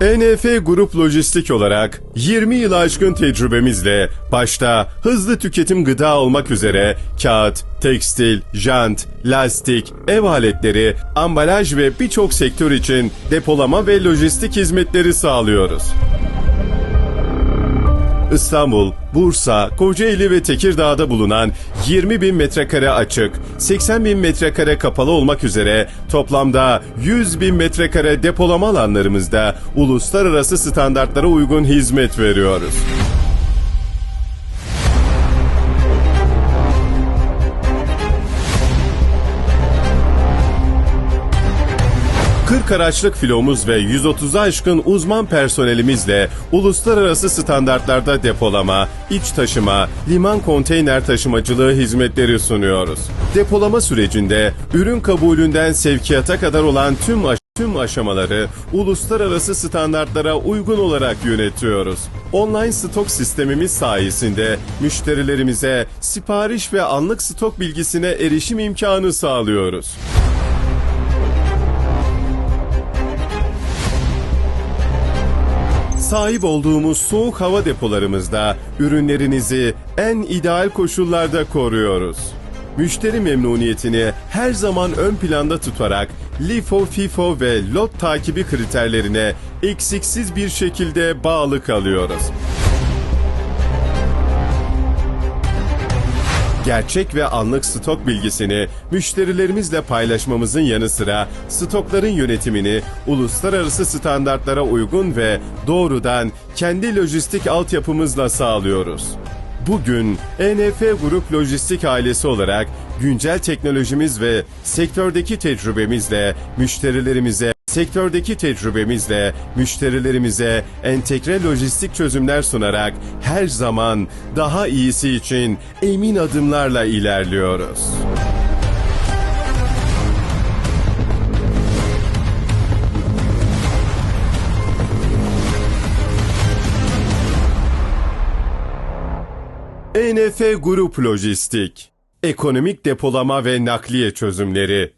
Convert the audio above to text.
ENF Grup Lojistik olarak 20 yıl aşkın tecrübemizle başta hızlı tüketim gıda olmak üzere kağıt, tekstil, jant, lastik, ev aletleri, ambalaj ve birçok sektör için depolama ve lojistik hizmetleri sağlıyoruz. İstanbul, Bursa, Kocaeli ve Tekirdağ'da bulunan 20 bin metrekare açık, 80 bin metrekare kapalı olmak üzere toplamda 100 bin metrekare depolama alanlarımızda uluslararası standartlara uygun hizmet veriyoruz. ...40 araçlık filomuz ve 130'a aşkın uzman personelimizle uluslararası standartlarda depolama, iç taşıma, liman konteyner taşımacılığı hizmetleri sunuyoruz. Depolama sürecinde ürün kabulünden sevkiyata kadar olan tüm aş- Tüm aşamaları uluslararası standartlara uygun olarak yönetiyoruz. Online stok sistemimiz sayesinde müşterilerimize sipariş ve anlık stok bilgisine erişim imkanı sağlıyoruz. Sahip olduğumuz soğuk hava depolarımızda ürünlerinizi en ideal koşullarda koruyoruz. Müşteri memnuniyetini her zaman ön planda tutarak LIFO, FIFO ve lot takibi kriterlerine eksiksiz bir şekilde bağlı kalıyoruz. Gerçek ve anlık stok bilgisini müşterilerimizle paylaşmamızın yanı sıra stokların yönetimini uluslararası standartlara uygun ve doğrudan kendi lojistik altyapımızla sağlıyoruz. Bugün ENF Grup Lojistik ailesi olarak güncel teknolojimiz ve sektördeki tecrübemizle müşterilerimize sektördeki tecrübemizle müşterilerimize entegre lojistik çözümler sunarak her zaman daha iyisi için emin adımlarla ilerliyoruz. ENF Grup Lojistik Ekonomik depolama ve nakliye çözümleri